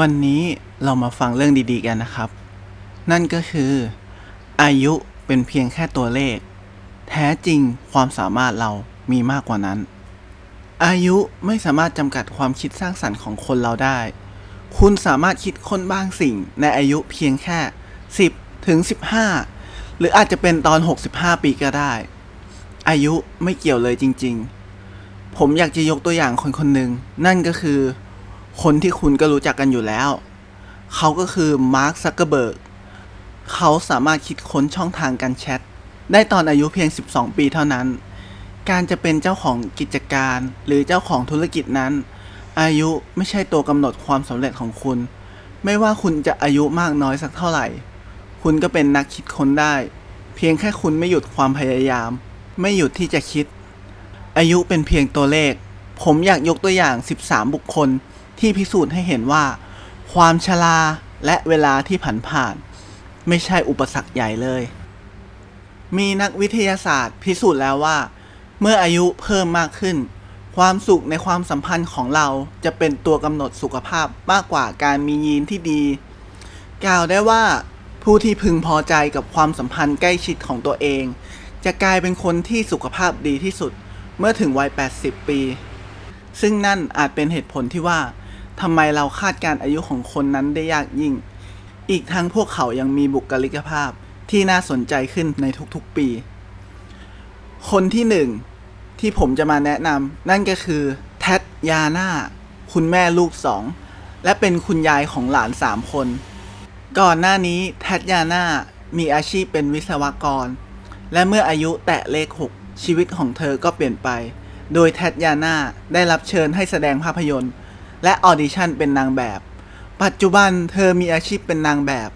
วันนี้เรามาฟังเรื่องดีๆกันนะครับ นั่นก็คือ อายุเป็นเพียงแค่ตัวเลข แท้จริงความสามารถเรามีมากกว่านั้น อายุไม่สามารถจำกัดความคิดสร้างสรรค์ของคนเราได้ คุณสามารถคิดค้นบางสิ่งในอายุเพียงแค่ 10 ถึง 15 หรืออาจจะเป็นตอน 65 ปีก็ได้ อายุไม่เกี่ยวเลยจริง ๆ ผมอยากจะยกตัวอย่างคนคนหนึ่งนั่นก็คือ คนที่คุณก็รู้จักกันอยู่แล้ว เขาก็คือมาร์คซักเกอร์เบิร์กเขาสามารถคิดค้นช่องทางการแชท ได้ตอนอายุเพียง 12 ปีเท่านั้น การจะเป็นเจ้าของกิจการหรือเจ้าของธุรกิจนั้น อายุไม่ใช่ตัวกำหนดความสำเร็จของคุณ ไม่ว่าคุณจะอายุมากน้อยสักเท่าไหร่ คุณก็เป็นนักคิดค้นได้ เพียงแค่คุณไม่หยุดความพยายาม ไม่หยุดที่จะคิด อายุเป็นเพียงตัวเลข ผมอยากยกตัวอย่าง 13 บุคคล ที่พิสูจน์ให้เห็นว่า ความชราและเวลาที่ผันผ่าน ไม่ใช่อุปสรรคใหญ่เลย มีนักวิทยาศาสตร์พิสูจน์แล้วว่า เมื่ออายุเพิ่มมากขึ้น ความสุขในความสัมพันธ์ของเราจะเป็นตัวกำหนดสุขภาพมากกว่าการมียีนที่ดี กล่าวได้ว่า ผู้ที่พึงพอใจกับความสัมพันธ์ใกล้ชิดของตัวเอง จะกลายเป็นคนที่สุขภาพดีที่สุดเมื่อถึงวัย 80 ปี ซึ่งนั่นอาจเป็นเหตุผลที่ว่า ทำไมเราคาดการอายุของคนนั้นได้ยากยิ่ง อีกทั้งพวกเขายังมีบุคลิกภาพที่น่าสนใจขึ้นในทุกๆปี คนที่หนึ่งที่ผมจะมาแนะนำนั่นก็คือแทดยาน่าคุณแม่ลูกสอง และเป็นคุณยายของหลานสามคน ก่อนหน้านี้แทดยาน่ามีอาชีพเป็นวิศวกร และเมื่ออายุแตะเลข6ชีวิตของเธอก็เปลี่ยนไป โดยแทดยาน่าได้รับเชิญให้แสดงภาพยนตร์ และออดิชั่นเป็นนางแบบ ปัจจุบันเธอมีอาชีพเป็นนางแบบ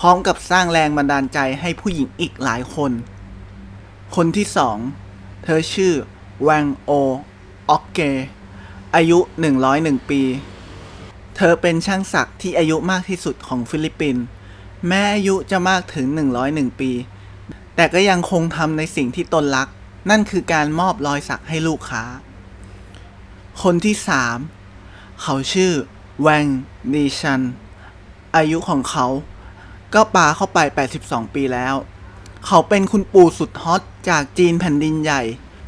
พร้อมกับสร้างแรงบันดาลใจให้ผู้หญิงอีกหลายคน คนที่สองเธอชื่อแวงโอออกเก อายุ 101 ปี เธอเป็นช่างศักดิ์ที่อายุมากที่สุดของฟิลิปปินส์แม้อายุจะมากถึง 101 ปี แต่ก็ยังคงทำในสิ่งที่ตนรัก นั่นคือการมอบรอยสักให้ลูกค้า คนที่สาม เขาชื่อแวงดีชัน อายุของเขา ก็ปาเข้าไป 82 ปีแล้ว เขาเป็นคุณปู่สุดฮอตจากจีนแผ่นดินใหญ่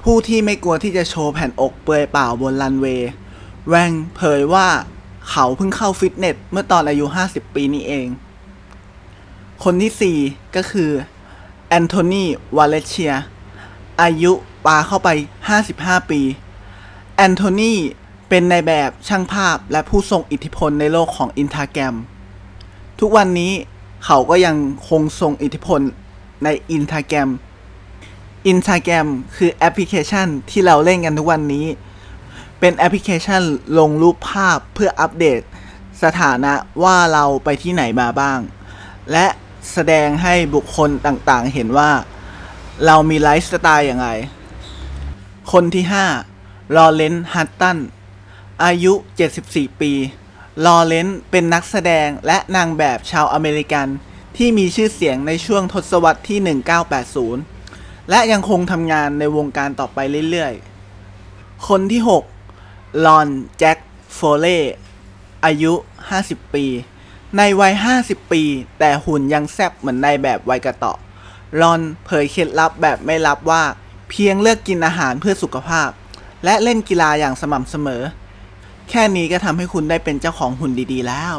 ผู้ที่ไม่กลัวที่จะโชว์แผ่นอกเปลือยเปล่าบนรันเวย์แวงเผยว่าเขาเพิ่งเข้าฟิตเนสเมื่อตอนอายุ 50 ปีนี้เอง คนที่ 4 ก็คือแอนโทนีวาเลเชีย อายุปาเข้าไป 55 ปี แอนโทนี เป็นในแบบช่างภาพและผู้ทรงอิทธิพลในโลกของอินทาแกรม ทุกวันนี้เขาก็ยังคงทรงอิทธิพลในอินทาแกรมอินทาแกรมคือแอปพลิเคชันที่เราเล่นกันทุกวันนี้ เป็นแอปพลิเคชันลงรูปภาพเพื่ออัปเดต สถานะว่าเราไปที่ไหนมาบ้าง และแสดงให้บุคคลต่างๆ เห็นว่าเรามีไลฟ์สไตล์อย่างไรคนที่ 5 ลอเรนฮัตตัน อายุ 74 ปี ลอเรนซ์เป็นนักแสดงและนางแบบชาวอเมริกัน ที่มีชื่อเสียงในช่วงทศวรรษที่ 1980 และยังคงทำงานในวงการต่อไปเรื่อยๆ คนที่ 6 ลอน แจ็ค โฟเล่ อายุ 50 ปี ในวัย 50 ปี แต่หุ่นยังแซ่บเหมือนในแบบวัยกระเตาะลอนเผยเคล็ดลับแบบไม่ลับว่า เพียงเลือกกินอาหารเพื่อสุขภาพ และเล่นกีฬาอย่างสม่ำเสมอ แค่นี้ก็ทำให้คุณได้เป็นเจ้าของหุ่นดีๆแล้ว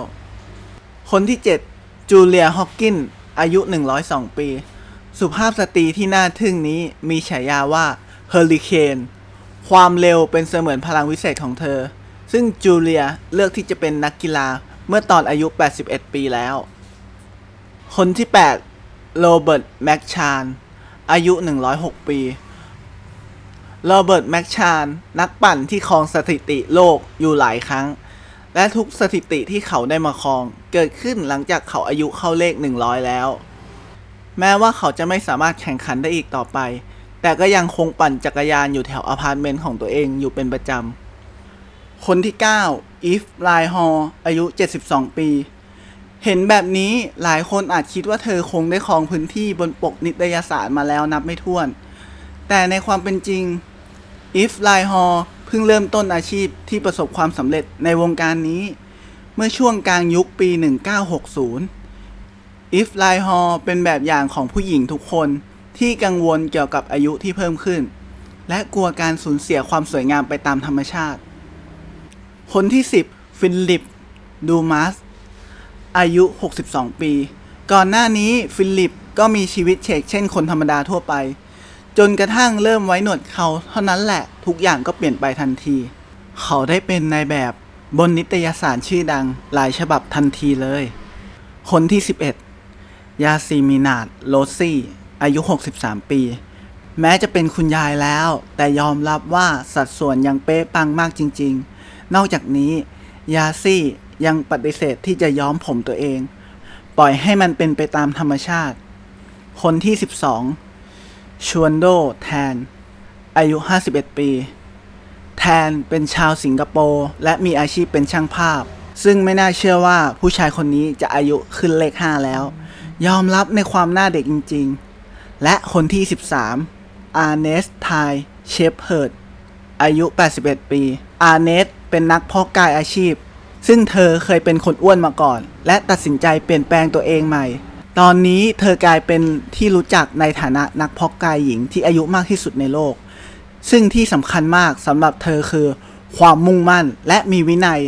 คนที่ 7 จูเลีย ฮอกกิน อายุ 102 ปี สุภาพสตรีที่น่าทึ่งนี้มีฉายาว่าเฮอริเคน ความเร็วเป็นเสมือนพลังวิเศษของเธอ ซึ่งจูเลียเลือกที่จะเป็นนักกีฬาเมื่อตอนอายุ 81 ปีแล้ว คนที่ 8 โรเบิร์ต แม็กชาน อายุ 106 ปี โรเบิร์ตแม็กชานนักปั่นที่ครองสถิติโลกอยู่หลายครั้ง และทุกสถิติที่เขาได้มาครอง เกิดขึ้นหลังจากเขาอายุเข้าเลข 100 แล้ว แม้ว่าเขาจะไม่สามารถแข่งขันได้อีกต่อไป แต่ก็ยังคงปั่นจักรยานอยู่แถวอพาร์ตเมนต์ของตัวเองอยู่เป็นประจำ คนที่ 9 อีฟไลฮอร์อายุ 72 ปี เห็นแบบนี้หลายคนอาจคิดว่าเธอคงได้ครองพื้นที่บนปกนิตยสารมาแล้วนับไม่ถ้วนแต่ในความเป็นจริง อีฟไลฮอร์เพิ่งเริ่มต้นอาชีพที่ประสบความสำเร็จในวงการนี้ เมื่อช่วงกลางยุคปี 1960อิฟไลฮอลเป็นแบบอย่างของผู้หญิงทุกคนที่กังวลเกี่ยวกับอายุที่เพิ่มขึ้น และกลัวการสูญเสียความสวยงามไปตามธรรมชาติ คนที่ 10 ฟิลิป ดูมัส อายุ 62 ปี ก่อนหน้านี้ฟิลิปก็มีชีวิตเฉกเช่นคนธรรมดาทั่วไป จนกระทั่งเริ่มไว้หนวดเขาเท่านั้นแหละทุกอย่างก็เปลี่ยนไปทันที เขาได้เป็นนายแบบบนนิตยสารชื่อดังหลายฉบับทันทีเลย คนที่ 11 ยาซีมินาดโรซี่ อายุ 63 ปี แม้จะเป็นคุณยายแล้ว แต่ยอมรับว่าสัดส่วนยังเป๊ะปังมากจริง ๆ นอกจากนี้ ยาซี่ยังปฏิเสธที่จะย้อมผมตัวเอง ปล่อยให้มันเป็นไปตามธรรมชาติ คนที่ 12 ชวนโด แทน อายุ 51 ปี แทนเป็นชาวสิงคโปร์และมีอาชีพเป็นช่างภาพ ซึ่งไม่น่าเชื่อว่าผู้ชายคนนี้จะอายุขึ้นเลข 5 แล้ว ยอมรับในความหน้าเด็กจริง ๆ และคนที่ 13 อาร์เนสไทเชฟเฮิร์ดอายุ 81 ปี อาร์เนสเป็นนักเพาะกายอาชีพ ซึ่งเธอเคยเป็นคนอ้วนมาก่อน และตัดสินใจเปลี่ยนแปลงตัวเองใหม่ ตอนนี้เธอกลายเป็นที่รู้จักในฐานะนักเพาะกายหญิงที่อายุมากที่สุดในโลก ซึ่งที่สำคัญมากสำหรับเธอคือ ความมุ่งมั่นและมีวินัย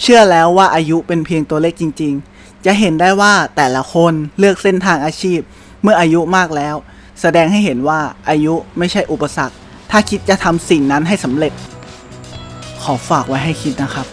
เชื่อแล้วว่าอายุเป็นเพียงตัวเลขจริง ๆ จะเห็นได้ว่าแต่ละคนเลือกเส้นทางอาชีพ เมื่ออายุมากแล้ว แสดงให้เห็นว่าอายุไม่ใช่อุปสรรค ถ้าคิดจะทำสิ่งนั้นให้สำเร็จ ขอฝากไว้ให้คิดนะครับ